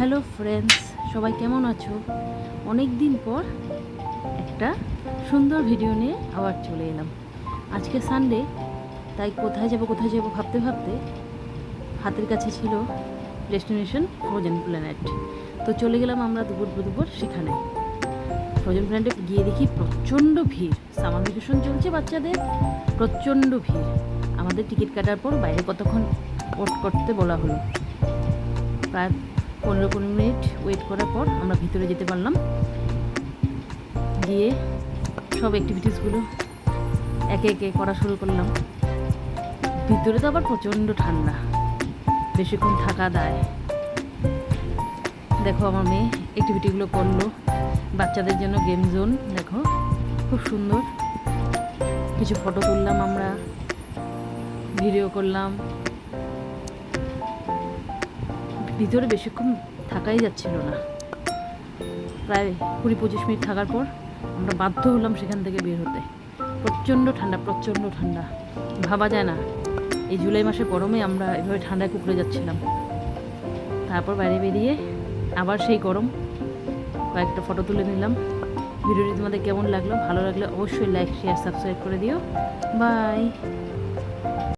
Hello friends, সবাই কেমন আছো? অনেক দিন পর একটা সুন্দর ভিডিও নিয়ে আবার চলে এলাম। আজকে সানডে তাই কোথায় যাব কোথায় যাব ভাবতে ভাবতে হাতের কাছে ছিল ডেস্টিনেশন ফ্রোজেন প্ল্যানেট তো চলে গেলাম আমরা দুপুর দুপুর সেখানে। ফ্রোজেন প্ল্যানেটে গিয়ে দেখি প্রচণ্ড ভিড়। সামার ভ্যাকেশন চলছে বাচ্চাদের, প্রচণ্ড ভিড়। আমাদের টিকিট কাটার পর বাইরে কতক্ষণ ওয়েট করতে বলা হলো। প্রায় পনেরো পনেরো মিনিট ওয়েট করার পর আমরা ভিতরে যেতে পারলাম। গিয়ে সব অ্যাক্টিভিটিসগুলো একে একে করা শুরু করলাম। ভিতরে তো আবার প্রচণ্ড ঠান্ডা। বেশিক্ষণ থাকা দায়। দেখো আমার মেয়ে অ্যাক্টিভিটিগুলো করল। বাচ্চাদের জন্য গেম জোন দেখো, খুব সুন্দর। কিছু ফটো তুললাম আমরা ভিডিও করলাম। ভিতরে বেশিক্ষণ থাকাই যাচ্ছিল না। প্রায় কুড়ি পঁচিশ মিনিট থাকার পর আমরা বাধ্য হলাম সেখান থেকে বের হতে। প্রচণ্ড ঠান্ডা প্রচণ্ড ঠান্ডা। ভাবা যায় না, এই জুলাই মাসে গরমে আমরা এভাবে ঠান্ডায় কুকড়ে যাচ্ছিলাম। তারপর বাইরে বেরিয়ে আবার সেই গরম কয়েকটা ফটো তুলে নিলাম। ভিডিওটি তোমাদের কেমন লাগল, ভালো লাগলে অবশ্যই লাইক শেয়ার সাবস্ক্রাইব করে দিও। বাই